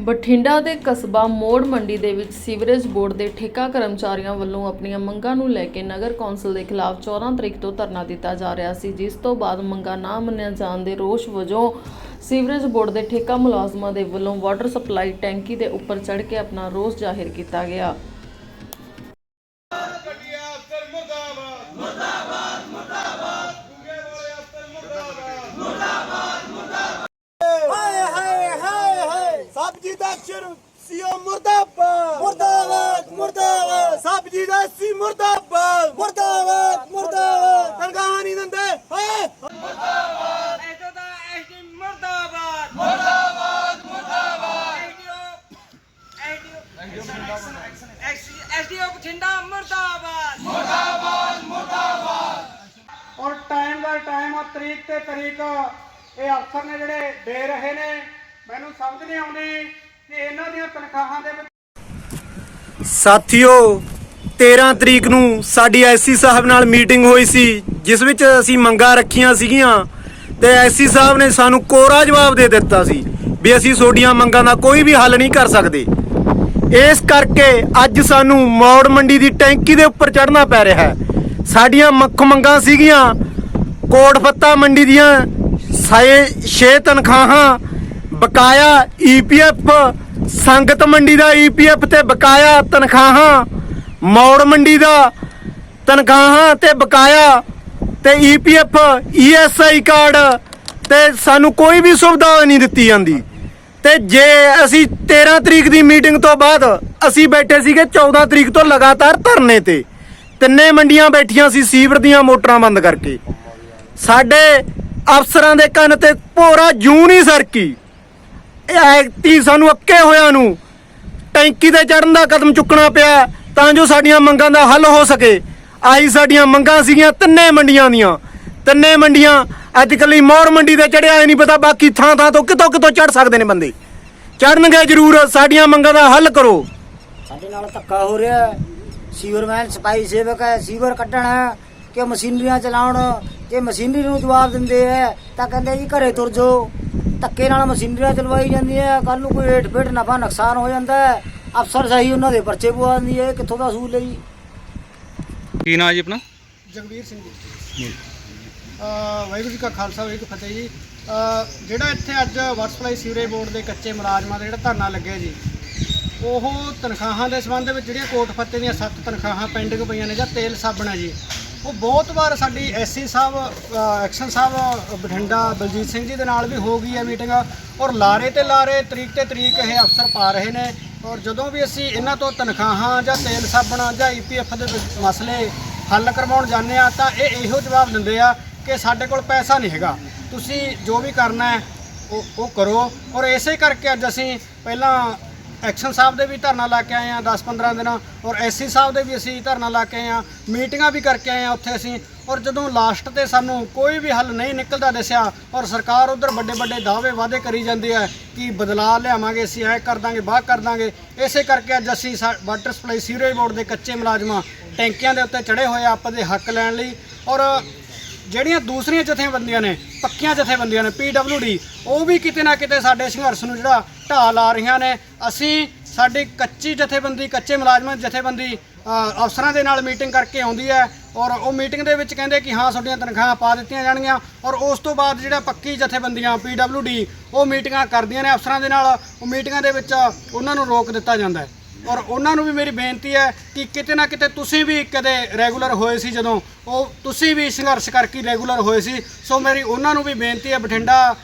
ਬਠਿੰਡਾ ਦੇ ਕਸਬਾ ਮੋੜ ਮੰਡੀ ਦੇ ਵਿੱਚ ਸੀਵਰੇਜ ਬੋਰਡ ਦੇ ਠੇਕਾ ਕਰਮਚਾਰੀਆਂ ਵੱਲੋਂ ਆਪਣੀਆਂ ਮੰਗਾਂ ਨੂੰ ਲੈ ਕੇ ਨਗਰ ਕੌਂਸਲ ਦੇ ਖਿਲਾਫ 14 ਤਰੀਕ ਤੋਂ ਧਰਨਾ ਦਿੱਤਾ ਜਾ ਰਿਹਾ ਸੀ, ਜਿਸ ਤੋਂ ਬਾਅਦ ਮੰਗਾਂ ਨਾ ਮੰਨਿਆ ਜਾਣ ਦੇ ਰੋਸ ਵਜੋਂ ਸੀਵਰੇਜ ਬੋਰਡ ਦੇ ਠੇਕਾ ਮੁਲਾਜ਼ਮਾਂ ਦੇ ਵੱਲੋਂ ਵਾਟਰ ਸਪਲਾਈ ਟੈਂਕੀ ਦੇ ਉੱਪਰ ਚੜ੍ਹ ਕੇ ਆਪਣਾ ਰੋਸ ਜ਼ਾਹਿਰ ਕੀਤਾ ਗਿਆ ਗੱਡੀਆਂ ਅਫਸਰ ਮੁਰਦਾਬਾਦ ਮੁਰਦਾਬਾਦ ਮੁਰਦਾਬਾਦ ਗੁੰਗੇ ਵਾਲੇ ਅਫਸਰ ਮੁਰਦਾਬਾਦ ਹਾਏ ਹਾਏ ਹਾਏ ਹਾਏ ਸਬਜੀ ਦਾ ਅਕਸ਼ਰ ਸੀਓ ਮੁਰਦਾਬਾਦ ਮੁਰਦਾਬਾਦ। ਮੁਰਦਾਬਾਦ ਸਬਜੀ ਦਾ ਸੀ ਮੁਰਦਾਬਾਦ। ਮੁਰਦਾਬਾਦ ਮੁਰਦਾਬਾਦ। ਤਨਖਾਹ ਨਹੀਂ ਦਿੰਦੇ ਹਾਏ ਐਸੋ ਦਾ ਐਸਡੀ ਮੁਰਦਾਬਾਦ। ਮੁਰਦਾਬਾਦ ਮੁਰਦਾਬਾਦ। ਐਸਡੀਓ ਐਸਡੀਓ ਬਠਿੰਡਾ ਮੁਰਦਾਬਾਦ। ਔਰ ਟਾਈਮ ਦਾ ਟਾਈਮ ਆ ਤਰੀਕ ਤੇ ਤਰੀਕ ਇਹ ਅਫਸਰ ਨੇ ਜਿਹੜੇ ਦੇ ਰਹੇ ਨੇ ਮੈਨੂੰ ਸਮਝ ਨਹੀਂ ਆਉਂਦੀ। ਕਿ ਇਹਨਾਂ ਦੀਆਂ ਤਨਖਾਹਾਂ ਦੇ ਵਿੱਚ ਸਾਥੀਓ 13 ਤਰੀਕ ਨੂੰ ਸਾਡੀ ਐਸਸੀ ਸਾਹਿਬ ਨਾਲ ਮੀਟਿੰਗ ਹੋਈ ਸੀ, ਜਿਸ ਵਿੱਚ ਅਸੀਂ ਮੰਗਾਂ ਰੱਖੀਆਂ ਸੀਗੀਆਂ ਤੇ ਐਸਸੀ ਸਾਹਿਬ ਨੇ ਸਾਨੂੰ ਕੋਰਾ ਜਵਾਬ ਦੇ ਦਿੱਤਾ ਸੀ ਵੀ ਅਸੀਂ ਤੁਹਾਡੀਆਂ ਮੰਗਾਂ ਦਾ ਕੋਈ ਵੀ ਹੱਲ ਨਹੀਂ ਕਰ ਸਕਦੇ। ਇਸ ਕਰਕੇ ਅੱਜ ਸਾਨੂੰ ਮੌੜ ਮੰਡੀ ਦੀ ਟੈਂਕੀ ਦੇ ਉੱਪਰ ਚੜ੍ਹਨਾ ਪੈ ਰਿਹਾ ਹੈ। ਸਾਡੀਆਂ ਮੁੱਖ ਮੰਗਾਂ ਸੀਗੀਆਂ ਕੋਟ ਫੱਤਾ ਮੰਡੀ ਦੀਆਂ ਸਾਏ 6 ਤਨਖਾਹਾਂ ਬਕਾਇਆ ਈਪੀਐਫ ਸੰਗਤ ਮੰਡੀ ਦਾ ਈਪੀਐਫ ਤੇ ਬਕਾਇਆ ਤਨਖਾਹਾਂ, ਮੌੜ ਮੰਡੀ ਦਾ ਤਨਖਾਹਾਂ ਤੇ ਬਕਾਇਆ ਤੇ ਈਪੀਐਫ ਈਐਸਆਈ ਕਾਰਡ ਤੇ ਸਾਨੂੰ ਕੋਈ ਵੀ ਸੁਵਿਧਾ ਨਹੀਂ ਦਿੱਤੀ ਜਾਂਦੀ। ਤੇ ਜੇ ਅਸੀਂ 13 ਤਰੀਕ ਦੀ ਮੀਟਿੰਗ ਤੋਂ ਬਾਅਦ ਅਸੀਂ ਬੈਠੇ ਸੀਗੇ 14 ਤਰੀਕ ਤੋਂ ਲਗਾਤਾਰ ਧਰਨੇ ਤੇ, ਤਿੰਨੇ ਮੰਡੀਆਂ ਬੈਠੀਆਂ ਸੀ ਸੀਵਰ ਦੀਆਂ ਮੋਟਰਾਂ ਬੰਦ ਕਰਕੇ। ਸਾਡੇ ਅਫਸਰਾਂ ਦੇ ਕੰਨ ਤੇ ਭੋਰਾ ਜੂਨ ਹੀ ਸਰਕੀ ਇਹ ਐਕਟੀ ਸਾਨੂੰ ਅੱਕੇ ਹੋਇਆਂ ਨੂੰ। ਟੈਂਕੀ ਤੇ ਚੜਨ ਦਾ ਕਦਮ ਚੁੱਕਣਾ ਪਿਆ, ਤਾਂ ਜੋ ਸਾਡੀਆਂ ਮੰਗਾਂ ਦਾ ਹੱਲ ਹੋ ਸਕੇ। ਆਈ ਸਾਡੀਆਂ ਮੰਗਾਂ ਸੀਗੀਆਂ ਤਿੰਨੇ ਮੰਡੀਆਂ ਦੀਆਂ। ਤਿੰਨੇ ਮੰਡੀਆਂ ਅੱਜ ਕੱਲ੍ਹ ਮੌੜ ਮੰਡੀ ਤੇ ਚੜਿਆ ਨਹੀਂ ਪਤਾ ਬਾਕੀ ਥਾਂ ਥਾਂ ਤੋਂ ਕਿਤੋਂ ਕਿਤੋਂ ਚੜ ਸਕਦੇ ਨੇ ਬੰਦੇ। ਚੜਨਗੇ ਜ਼ਰੂਰ, ਸਾਡੀਆਂ ਮੰਗਾਂ ਦਾ ਹੱਲ ਕਰੋ। ਸਾਡੇ ਨਾਲ ਧੱਕਾ ਹੋ ਰਿਹਾ ਸੀਵਰਮੈਨ ਸਪਾਈ ਸੇਵਕ ਹੈ, ਸੀਵਰ ਕੱਢਣ ਹੈ ਕਿ ਮਸ਼ੀਨਰੀਆਂ ਚਲਾਉਣ। ਜੇ ਮਸ਼ੀਨਰੀ ਨੂੰ ਜਵਾਬ ਦਿੰਦੇ ਹੈ, ਤਾਂ ਕਹਿੰਦੇ ਜੀ ਘਰੇ ਤੁਰ ਜਾਓ। ਧੱਕੇ ਨਾਲ ਮਸ਼ੀਨਰੀਆਂ ਚਲਵਾਈ ਜਾਂਦੀਆਂ ਕੱਲ ਨੂੰ ਕੋਈ ਏਟ ਫੇਟ ਨਫਾ ਨੁਕਸਾਨ ਹੋ ਜਾਂਦਾ ਹੈ ਅਫਸਰ ਸਹੀ ਉਹਨਾਂ ਦੇ ਪਰਚੇ ਪਵਾ ਦਿੰਦੀ ਹੈ ਕਿੱਥੋਂ ਦਾ ਸੂਲ ਹੈ ਜੀ? ਕੀ ਨਾਂ ਜੀ ਆਪਣਾ? ਜਗਵੀਰ ਸਿੰਘ ਜੀ। ਅਹ ਵਾਹਿਗੁਰੂ ਜੀ ਕਾ ਖਾਲਸਾ ਵਾਹਿਗੁਰੂ ਜੀ ਕੀ ਫਤਿਹ ਜੀ। ਅਹ ਜਿਹੜਾ ਇੱਥੇ ਅੱਜ ਵਾਟਰ ਸਪਲਾਈ ਸੀਵਰੇਜ ਬੋਰਡ ਦੇ ਕੱਚੇ ਮੁਲਾਜ਼ਮਾਂ ਦਾ ਜਿਹੜਾ ਧਰਨਾ ਲੱਗਿਆ ਜੀ ਉਹ ਤਨਖਾਹਾਂ ਦੇ ਸੰਬੰਧ ਵਿੱਚ ਜਿਹੜੀਆਂ ਕੋਟ ਫੱਤੇ ਦੀਆਂ ਸੱਤ ਤਨਖਾਹਾਂ ਪੈਂਡਿੰਗ ਪਈਆਂ ਨੇ ਜਾਂ ਤੇਲ ਸਾਬਣ ਹੈ ਜੀ ਉਹ ਬਹੁਤ ਵਾਰ ਸਾਡੀ ਐਸਸੀ ਸਾਹਿਬ ਐਕਸ਼ਨ ਸਾਹਿਬ, ਬਠਿੰਡਾ ਬਲਜੀਤ ਸਿੰਘ ਜੀ ਦੇ ਨਾਲ ਵੀ ਹੋ ਗਈ ਹੈ ਮੀਟਿੰਗ ਔਰ ਲਾਰੇ ਤੇ ਲਾਰੇ, ਤਰੀਕ ਤੇ ਤਰੀਕ ਇਹ ਅਫਸਰ ਪਾ ਰਹੇ ਨੇ ਔਰ ਜਦੋਂ ਵੀ ਅਸੀਂ ਇਹਨਾਂ ਤੋਂ ਤਨਖਾਹਾਂ ਜਾਂ ਤੇਲ ਸਾਬਣ ਜਾਂ ਈਪੀਐਫ ਦੇ ਮਸਲੇ ਹੱਲ ਕਰਵਾਉਣ ਜਾਂਦੇ ਆ ਤਾਂ ਇਹ ਇਹੋ ਜਵਾਬ ਦਿੰਦੇ ਆ ਕਿ ਸਾਡੇ ਕੋਲ ਪੈਸਾ ਨਹੀਂ ਹੈਗਾ। ਤੁਸੀਂ ਜੋ ਵੀ ਕਰਨਾ ਹੈ, ਉਹ ਉਹ ਕਰੋ। ਔਰ ਇਸੇ ਕਰਕੇ ਅੱਜ ਅਸੀਂ ਪਹਿਲਾਂ ਐਕਸ਼ਨ ਸਾਹਿਬ ਦੇ ਵੀ ਧਰਨਾ ਲਾ ਕੇ ਆਏ ਆ 10-15 ਦਿਨਾਂ, ਔਰ ਐਸਸੀ ਸਾਹਿਬ ਦੇ ਵੀ ਅਸੀਂ ਧਰਨਾ ਲਾ ਕੇ ਆਏ ਆ, ਮੀਟਿੰਗਾਂ ਵੀ ਕਰਕੇ ਆਏ ਆ ਉੱਥੇ ਅਸੀਂ, ਔਰ ਜਦੋਂ ਲਾਸਟ ਤੇ ਸਾਨੂੰ ਕੋਈ ਵੀ ਹੱਲ ਨਹੀਂ ਨਿਕਲਦਾ ਦਿਸਿਆ, ਔਰ ਸਰਕਾਰ ਉਧਰ ਵੱਡੇ ਵੱਡੇ ਦਾਅਵੇ ਵਾਅਦੇ ਕਰੀ ਜਾਂਦੀ ਹੈ ਕਿ ਬਦਲਾਅ ਲਿਆਵਾਂਗੇ, ਅਸੀਂ ਐ ਕਰ ਦਾਂਗੇ, ਬਾਹ ਕਰ ਦਾਂਗੇ, ਇਸੇ ਕਰਕੇ ਅੱਜ ਅਸੀਂ ਸਾ- ਵਾਟਰ ਸਪਲਾਈ ਸੀਵਰੇਜ ਬੋਰਡ ਦੇ ਕੱਚੇ ਮੁਲਾਜ਼ਮਾਂ ਟੈਂਕੀਆਂ ਦੇ ਉੱਤੇ ਚੜੇ ਹੋਏ ਆ, ਆਪਾਂ ਦੇ ਹੱਕ ਲੈਣ ਲਈ, ਔਰ ਜਿਹੜੀਆਂ ਦੂਸਰੀਆਂ ਜਥੇਬੰਦੀਆਂ ਨੇ, ਪੱਕੀਆਂ ਜਥੇਬੰਦੀਆਂ ਨੇ ਪੀਡਬਲਯੂਡੀ ਉਹ ਵੀ ਕਿਤੇ ਨਾ ਕਿਤੇ ਸਾਡੇ ਸੰਘਰਸ਼ ਨੂੰ ਜਿਹੜਾ ਢਾਹ ਲਾ ਰਹੀਆਂ ਨੇ। ਅਸੀਂ ਸਾਡੀ ਕੱਚੀ ਜਥੇਬੰਦੀ, ਕੱਚੇ ਮੁਲਾਜ਼ਮਾਂ ਦੀ ਜਥੇਬੰਦੀ ਅਫਸਰਾਂ ਦੇ ਨਾਲ ਮੀਟਿੰਗ ਕਰਕੇ ਆਉਂਦੀ ਹੈ ਔਰ ਉਹ ਮੀਟਿੰਗ ਦੇ ਵਿੱਚ ਕਹਿੰਦੇ ਕਿ ਹਾਂ, ਤੁਹਾਡੀਆਂ ਤਨਖਾਹਾਂ ਪਾ ਦਿੱਤੀਆਂ ਜਾਣਗੀਆਂ ਔਰ ਉਸ ਤੋਂ ਬਾਅਦ ਜਿਹੜਾ ਪੱਕੀ ਜਥੇਬੰਦੀਆਂ ਪੀਡਬਲਯੂਡੀ ਉਹ ਮੀਟਿੰਗਾਂ ਕਰਦੀਆਂ ਨੇ, ਅਫਸਰਾਂ ਦੇ ਨਾਲ ਉਹ ਮੀਟਿੰਗਾਂ ਦੇ ਵਿੱਚ ਉਹਨਾਂ ਨੂੰ ਰੋਕ ਦਿੱਤਾ ਜਾਂਦਾ ਹੈ। ਔਰ ਉਹਨਾਂ ਨੂੰ ਵੀ ਮੇਰੀ ਬੇਨਤੀ ਹੈ ਕਿ ਕਿਤੇ ਨਾ ਕਿਤੇ ਤੁਸੀਂ ਵੀ ਕਦੇ ਰੈਗੂਲਰ ਹੋਏ ਸੀ ਜਦੋਂ, ਉਹ ਤੁਸੀਂ ਵੀ ਸੰਘਰਸ਼ ਕਰਕੇ ਰੈਗੂਲਰ ਹੋਏ ਸੀ। ਸੋ ਮੇਰੀ ਉਹਨਾਂ ਨੂੰ ਵੀ ਬੇਨਤੀ ਹੈ, ਬਠਿੰਡਾ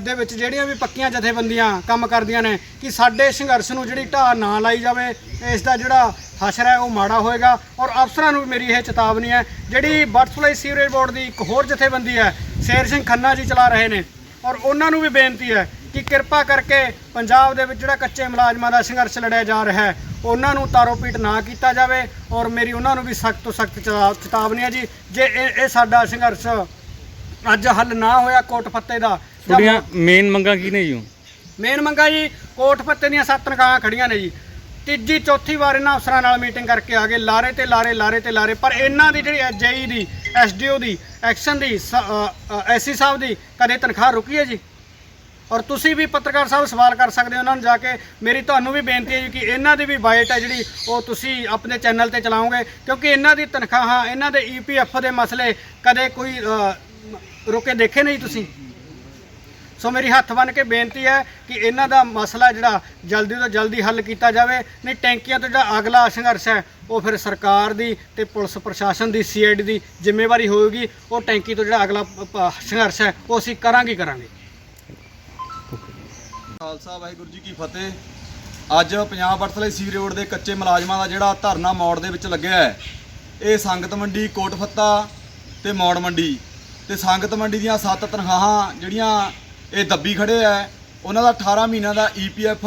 ਦੇ ਵਿੱਚ ਜਿਹੜੀਆਂ ਵੀ ਪੱਕੀਆਂ ਜਥੇਬੰਦੀਆਂ ਕੰਮ ਕਰਦੀਆਂ ਨੇ, ਕਿ ਸਾਡੇ ਸੰਘਰਸ਼ ਨੂੰ ਜਿਹੜੀ ਢਾਹ ਨਾ ਲਾਈ ਜਾਵੇ, ਇਸ ਦਾ ਜਿਹੜਾ ਹਸ਼ਰ ਹੈ ਉਹ ਮਾੜਾ ਹੋਏਗਾ। ਔਰ ਅਫਸਰਾਂ ਨੂੰ ਵੀ ਮੇਰੀ ਇਹ ਚੇਤਾਵਨੀ ਹੈ, ਜਿਹੜੀ ਬਟਰਫਲਾਈ ਸੀਵਰੇਜ ਬੋਰਡ ਦੀ ਇੱਕ ਹੋਰ ਜਥੇਬੰਦੀ ਹੈ, ਸ਼ੇਰ ਸਿੰਘ ਖੰਨਾ ਜੀ ਚਲਾ ਰਹੇ ਨੇ। ਔਰ ਉਹਨਾਂ ਨੂੰ ਵੀ ਬੇਨਤੀ ਹੈ ਕਿ ਕਿਰਪਾ ਕਰਕੇ ਪੰਜਾਬ ਦੇ ਵਿੱਚ ਜਿਹੜਾ ਕੱਚੇ ਮੁਲਾਜ਼ਮਾਂ ਦਾ ਸੰਘਰਸ਼ ਲੜਿਆ ਜਾ ਰਿਹਾ ਹੈ ਉਹਨਾਂ ਨੂੰ ਤਾਰੋਪੀਟ ਨਾ ਕੀਤਾ ਜਾਵੇ ਔਰ ਮੇਰੀ ਉਹਨਾਂ ਨੂੰ ਵੀ ਸਖਤ ਤੋਂ ਸਖਤ ਚੇਤਾਵਨੀ ਹੈ ਜੀ ਜੇ ਇਹ ਇਹ ਸਾਡਾ ਸੰਘਰਸ਼ ਅੱਜ ਹੱਲ ਨਾ ਹੋਇਆ ਕੋਟ ਫੱਤੇ ਦਾ ਤੁਹਾਡੀਆਂ ਮੇਨ ਮੰਗਾਂ ਕੀ ਨੇ ਜੀ? ਮੇਨ ਮੰਗਾ ਜੀ ਕੋਟ ਫੱਤੇ ਦੀਆਂ ਸੱਤ ਤਨਖਾਹਾਂ ਖੜੀਆਂ ਨੇ ਜੀ। ਤੀਜੀ ਚੌਥੀ ਵਾਰ ਇਹਨਾਂ ਅਫਸਰਾਂ ਨਾਲ ਮੀਟਿੰਗ ਕਰਕੇ ਆ ਗਏ ਲਾਰੇ ਤੇ ਲਾਰੇ ਲਾਰੇ ਤੇ ਲਾਰੇ ਪਰ ਇਹਨਾਂ ਦੀ ਜਿਹੜੀ ਜੇਈ ਦੀ ਐਸਡੀਓ ਦੀ ਐਕਸ਼ਨ ਦੀ ਐਸਸੀ ਸਾਹਿਬ ਦੀ ਕਦੇ ਤਨਖਾਹ ਰੁਕੀ ਹੈ ਜੀ? ਔਰ ਤੁਸੀਂ ਵੀ ਪੱਤਰਕਾਰ ਸਾਹਿਬ ਸਵਾਲ ਕਰ ਸਕਦੇ ਹੋ ਉਹਨਾਂ ਨੂੰ ਜਾ ਕੇ। ਮੇਰੀ ਤੁਹਾਨੂੰ ਵੀ ਬੇਨਤੀ ਹੈ ਜੀ ਕਿ ਇਹਨਾਂ ਦੀ ਵੀ ਬਾਈਟ ਹੈ ਜਿਹੜੀ ਉਹ ਤੁਸੀਂ ਆਪਣੇ ਚੈਨਲ ਤੇ ਚਲਾਓਗੇ, ਕਿਉਂਕਿ ਇਹਨਾਂ ਦੀ ਤਨਖਾਹਾਂ, ਇਹਨਾਂ ਦੇ ਈਪੀਐਫ ਦੇ ਮਸਲੇ ਕਦੇ ਕੋਈ ਰੁਕੇ ਦੇਖੇ ਨਹੀਂ ਤੁਸੀਂ? ਸੋ ਮੇਰੀ ਹੱਥ ਬੰਨ ਕੇ ਬੇਨਤੀ ਹੈ ਕਿ ਇਹਨਾਂ ਦਾ ਮਸਲਾ ਜਿਹੜਾ ਜਲਦੀ ਤੋਂ ਜਲਦੀ ਹੱਲ ਕੀਤਾ ਜਾਵੇ, ਨਹੀਂ ਟੈਂਕੀਆਂ ਤੋਂ ਜਿਹੜਾ ਅਗਲਾ ਸੰਘਰਸ਼ ਹੈ, ਉਹ ਫਿਰ ਸਰਕਾਰ ਦੀ ਤੇ ਪੁਲਿਸ ਪ੍ਰਸ਼ਾਸਨ ਦੀ ਸੀਆਈਡੀ ਦੀ ਜ਼ਿੰਮੇਵਾਰੀ ਹੋਵੇਗੀ ਉਹ ਟੈਂਕੀ ਤੋਂ ਜਿਹੜਾ ਅਗਲਾ ਸੰਘਰਸ਼ ਹੈ, ਉਹ ਅਸੀਂ ਕਰਾਂਗੇ ਕਰਾਂਗੇ। ਖਾਲਸਾ ਵਾਹਿਗੁਰੂ ਜੀ ਕੀ ਫਤਿਹ। ਅੱਜ ਪੰਜਾਬ ਬਰਥਲੇ ਸੀ ਰੋਡ ਦੇ ਕੱਚੇ ਮੁਲਾਜ਼ਮਾਂ ਦਾ ਜਿਹੜਾ ਧਰਨਾ ਮੋੜ ਦੇ ਵਿੱਚ ਲੱਗਿਆ ਹੈ, ਇਹ ਸੰਗਤ ਮੰਡੀ, ਕੋਟ ਫੱਤਾ ਤੇ ਮੌੜ ਮੰਡੀ। ਤੇ ਸੰਗਤ ਮੰਡੀ ਦੀਆਂ ਸੱਤ ਤਨਖਾਹਾਂ ਜਿਹੜੀਆਂ ਇਹ ਦੱਬੀ ਖੜੇ ਆ ਉਹਨਾਂ ਦਾ 18 ਮਹੀਨਿਆਂ ਦਾ ਈਪੀਐਫ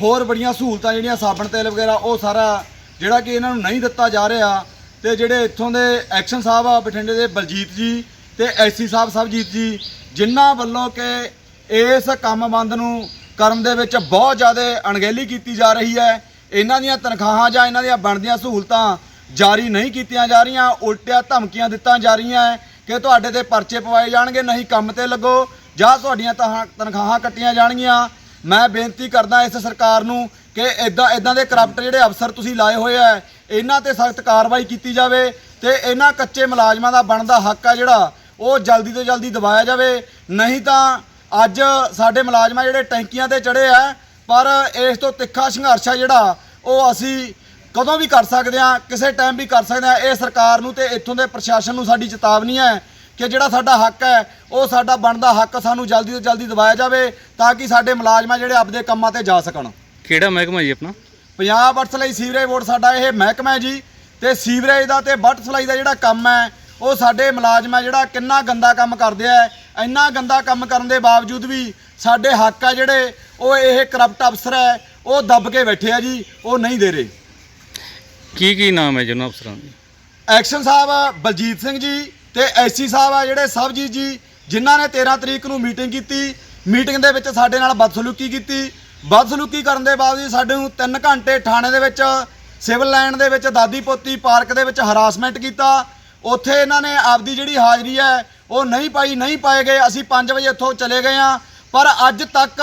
ਹੋਰ ਬੜੀਆਂ ਸਹੂਲਤਾਂ ਜਿਹੜੀਆਂ ਸਾਬਣ ਤੇਲ ਵਗੈਰਾ, ਉਹ ਸਾਰਾ ਜਿਹੜਾ ਕਿ ਇਹਨਾਂ ਨੂੰ ਨਹੀਂ ਦਿੱਤਾ ਜਾ ਰਿਹਾ। ਤੇ ਜਿਹੜੇ ਇੱਥੋਂ ਦੇ ਐਕਸ਼ਨ ਸਾਹਿਬ ਆ, ਬਠਿੰਡੇ ਦੇ ਬਲਜੀਤ ਜੀ ਤੇ ਐਸੀ ਸਾਹਿਬ ਸਭਜੀਤ ਜੀ, ਜਿਨ੍ਹਾਂ ਵੱਲੋਂ ਕਿ ਇਸ ਕੰਮ ਬੰਦ ਨੂੰ ਕਰਨ ਦੇ ਵਿੱਚ ਬਹੁਤ ਜ਼ਿਆਦਾ ਅਣਗਹਿਲੀ ਕੀਤੀ ਜਾ ਰਹੀ ਹੈ। ਇਹਨਾਂ ਦੀਆਂ ਤਨਖਾਹਾਂ ਜਾਂ ਇਹਨਾਂ ਦੀਆਂ ਬਣਦੀਆਂ ਸਹੂਲਤਾਂ ਜਾਰੀ ਨਹੀਂ ਕੀਤੀਆਂ ਜਾ ਰਹੀਆਂ, ਉਲਟਿਆ ਧਮਕੀਆਂ ਦਿੱਤੀਆਂ ਜਾ ਰਹੀਆਂ ਕਿ ਤੁਹਾਡੇ ਤੇ ਪਰਚੇ ਪਵਾਏ ਜਾਣਗੇ, ਨਹੀਂ ਕੰਮ ਤੇ ਲੱਗੋ ਜਾਂ ਤੁਹਾਡੀਆਂ ਤਹਾਂ- ਤਨਖਾਹਾਂ ਕੱਟੀਆਂ ਜਾਣਗੀਆਂ। ਮੈਂ ਬੇਨਤੀ ਕਰਦਾ ਇਸ ਸਰਕਾਰ ਨੂੰ ਕਿ ਇਦਾਂ ਇਦਾਂ ਦੇ ਕਰਪਟ ਜਿਹੜੇ ਅਫਸਰ ਤੁਸੀਂ ਲਾਏ ਹੋਏ ਆ ਇਹਨਾਂ ਤੇ ਸਖਤ ਕਾਰਵਾਈ ਕੀਤੀ ਜਾਵੇ ਤੇ ਇਹਨਾਂ ਕੱਚੇ ਮੁਲਾਜ਼ਮਾਂ ਦਾ ਬਣਦਾ ਹੱਕ ਆ ਜਿਹੜਾ, ਉਹ ਜਲਦੀ ਤੋਂ ਜਲਦੀ ਦਬਾਇਆ ਜਾਵੇ। ਨਹੀਂ ਤਾਂ ਅੱਜ ਸਾਡੇ ਮੁਲਾਜ਼ਮਾਂ ਜਿਹੜੇ ਟੈਂਕੀਆਂ ਤੇ ਚੜੇ ਆ ਪਰ ਇਸ ਤੋਂ ਤਿੱਖਾ ਸੰਘਰਸ਼ ਆ ਜਿਹੜਾ ਉਹ ਅਸੀਂ ਕਦੋਂ ਵੀ ਕਰ ਸਕਦੇ ਆ ਕਿਸੇ ਟਾਈਮ ਵੀ ਕਰ ਸਕਦੇ ਆ ਇਹ ਸਰਕਾਰ ਨੂੰ ਤੇ ਇੱਥੋਂ ਦੇ ਪ੍ਰਸ਼ਾਸਨ ਨੂੰ ਸਾਡੀ ਚੇਤਾਵਨੀ ਹੈ ਕਿ ਜਿਹੜਾ ਸਾਡਾ ਹੱਕ ਹੈ ਉਹ ਸਾਡਾ ਬਣਦਾ ਹੱਕ ਸਾਨੂੰ ਜਲਦੀ ਤੋਂ ਜਲਦੀ ਦਵਾਇਆ ਜਾਵੇ ਤਾਂ ਕਿ ਸਾਡੇ ਮੁਲਾਜ਼ਮਾਂ ਜਿਹੜੇ ਆਪਦੇ ਕੰਮਾਂ ਤੇ ਜਾ ਸਕਣ। ਕਿਹੜਾ ਮਹਿਕਮਾ ਜੀ ਆਪਣਾ? ਪੰਜਾਬ ਅਰਥ ਲਈ ਸੀਵਰੇਜ ਬੋਰਡ ਸਾਡਾ ਇਹ ਮਹਿਕਮਾ ਹੈ ਜੀ ਤੇ ਸੀਵਰੇਜ ਦਾ ਤੇ ਵਾਟਰ ਸਪਲਾਈ ਦਾ ਜਿਹੜਾ ਕੰਮ ਹੈ ਉਹ ਸਾਡੇ ਮੁਲਾਜ਼ਮ ਹੈ ਜਿਹੜਾ ਕਿੰਨਾ ਗੰਦਾ ਕੰਮ ਕਰਦੇ ਆ ਇੰਨਾ ਗੰਦਾ ਕੰਮ ਕਰਨ ਦੇ ਬਾਵਜੂਦ ਵੀ ਸਾਡੇ ਹੱਕ ਆ ਜਿਹੜੇ ਉਹ ਇਹ ਕਰਪਟ ਅਫਸਰ ਹੈ ਉਹ ਦੱਬ ਕੇ ਬੈਠੇ ਆ ਜੀ ਉਹ ਨਹੀਂ ਦੇ ਰਹੇ। ਕੀ ਕੀ ਨਾਮ ਹੈ ਜਿਹਨਾਂ ਅਫਸਰਾਂ ਦੇ? ਐਕਸ਼ਨ ਸਾਹਿਬ ਬਲਜੀਤ ਸਿੰਘ ਜੀ ਤੇ ਐਸੀ ਸਾਹਿਬ ਆ ਜਿਹੜੇ ਸਬਜੀਤ ਜੀ ਜਿਨ੍ਹਾਂ ਨੇ 13 ਤਰੀਕ ਨੂੰ ਮੀਟਿੰਗ ਕੀਤੀ। ਮੀਟਿੰਗ ਦੇ ਵਿੱਚ ਸਾਡੇ ਨਾਲ ਬਦਸਲੂਕੀ ਕੀਤੀ। ਬਦਸਲੂਕੀ ਕਰਨ ਦੇ ਬਾਵਜੂਦ ਸਾਡੇ ਨੂੰ 3 ਘੰਟੇ ਥਾਣੇ ਦੇ ਵਿੱਚ ਸਿਵਲ ਲਾਈਨ ਦੇ ਵਿੱਚ ਦਾਦੀ ਪੋਤੀ ਪਾਰਕ ਦੇ ਵਿੱਚ ਹਰਾਸਮੈਂਟ ਕੀਤਾ। ਉੱਥੇ ਇਹਨਾਂ ਨੇ ਆਪਦੀ ਜਿਹੜੀ ਹਾਜ਼ਰੀ ਹੈ ਉਹ ਨਹੀਂ ਪਾਈ ਨਹੀਂ ਪਾਏ ਗਏ। ਅਸੀਂ 5 ਵਜੇ ਇੱਥੋਂ ਚਲੇ ਗਏ ਆ ਪਰ ਅੱਜ ਤੱਕ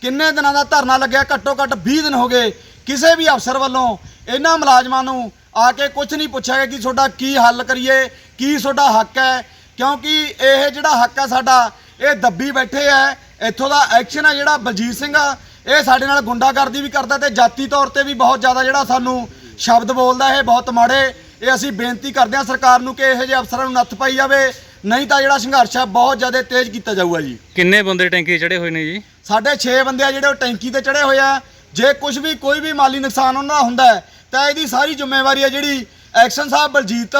ਕਿੰਨੇ ਦਿਨਾਂ ਦਾ ਧਰਨਾ ਲੱਗਿਆ? ਘੱਟੋ ਘੱਟ 20 ਦਿਨ ਹੋ ਗਏ। ਕਿਸੇ ਵੀ ਅਫਸਰ ਵੱਲੋਂ ਇਹਨਾਂ ਮੁਲਾਜ਼ਮਾਂ ਨੂੰ ਆ ਕੇ ਕੁਝ ਨਹੀਂ ਪੁੱਛਿਆ ਗਿਆ ਕਿ ਤੁਹਾਡਾ ਕੀ ਹੱਲ ਕਰੀਏ, ਕੀ ਤੁਹਾਡਾ ਹੱਕ ਹੈ। ਕਿਉਂਕਿ ਇਹ ਜਿਹੜਾ ਹੱਕ ਹੈ ਸਾਡਾ, ਇਹ ਦੱਬੀ ਬੈਠੇ ਹੈ। ਇੱਥੋਂ ਦਾ ਐਕਸ਼ਨ ਆ ਜਿਹੜਾ ਬਲਜੀਤ ਸਿੰਘ ਆ। ਇਹ ਸਾਡੇ ਨਾਲ ਗੁੰਡਾਗਰਦੀ ਵੀ ਕਰਦਾ ਤੇ ਜਾਤੀ ਤੌਰ ਤੇ ਵੀ ਬਹੁਤ ਜ਼ਿਆਦਾ ਜਿਹੜਾ ਸਾਨੂੰ ਸ਼ਬਦ ਬੋਲਦਾ, ਇਹ ਬਹੁਤ ਮਾੜੇ। ਇਹ ਅਸੀਂ ਬੇਨਤੀ ਕਰਦੇ ਹਾਂ ਸਰਕਾਰ ਨੂੰ ਕਿ ਇਹੋ ਜਿਹੇ ਅਫਸਰਾਂ ਨੂੰ ਨੱਥ ਪਾਈ ਜਾਵੇ। ਨਹੀਂ ਤਾਂ ਜਿਹੜਾ ਸੰਘਰਸ਼ ਹੈ ਬਹੁਤ ਜ਼ਿਆਦਾ ਤੇਜ਼ ਕੀਤਾ ਜਾਊਗਾ ਜੀ। ਕਿੰਨੇ ਬੰਦੇ ਟੈਂਕੀ ਚੜੇ ਹੋਏ ਨੇ ਜੀ? ਸਾਡੇ 6 ਬੰਦੇ ਆ ਜਿਹੜੇ ਉਹ ਟੈਂਕੀ ਤੇ ਚੜੇ ਹੋਏ ਆ। ਜੇ ਕੁਝ ਵੀ ਕੋਈ ਵੀ ਮਾਲੀ ਨੁਕਸਾਨ ਉਹਨਾਂ ਦਾ ਹੁੰਦਾ ਹੈ ਤਾਂ ਇਹਦੀ ਸਾਰੀ ਜ਼ਿੰਮੇਵਾਰੀ ਹੈ ਜਿਹੜੀ ਐਕਸ਼ਨ ਸਾਹਿਬ ਬਲਜੀਤ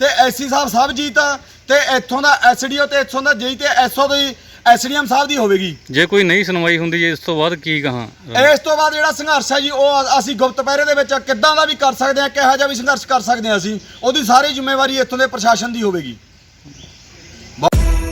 ਤੇ ਐਸੀ ਸਾਹਿਬ ਸਬਜੀਤ ਤੇ ਇੱਥੋਂ ਦਾ ਐਸਡੀਓ ਤੇ ਇੱਥੋਂ ਦਾ ਜੇਈ ਤੇ ਐਸਓ ਦੀ ਐਸਡੀਐਮ ਸਾਹਿਬ ਦੀ ਹੋਵੇਗੀ। ਜੇ ਕੋਈ ਨਹੀਂ ਸੁਣਵਾਈ ਹੁੰਦੀ ਹੈ ਇਸ ਤੋਂ ਬਾਅਦ ਕੀ ਕਹਾਂ? ਇਸ ਤੋਂ ਬਾਅਦ ਜਿਹੜਾ ਸੰਘਰਸ਼ ਹੈ ਜੀ ਉਹ ਅਸੀਂ ਗੁਪਤ ਪਹਿਰੇ ਦੇ ਵਿੱਚ ਕਿੱਦਾਂ ਦਾ ਵੀ ਕਰ ਸਕਦੇ ਹਾਂ ਕਿਹੋ ਜਿਹਾ ਵੀ ਸੰਘਰਸ਼ ਕਰ ਸਕਦੇ ਹਾਂ ਅਸੀਂ ਉਹਦੀ ਸਾਰੀ ਜ਼ਿੰਮੇਵਾਰੀ ਇੱਥੋਂ ਦੇ ਪ੍ਰਸ਼ਾਸਨ ਦੀ ਹੋਵੇਗੀ।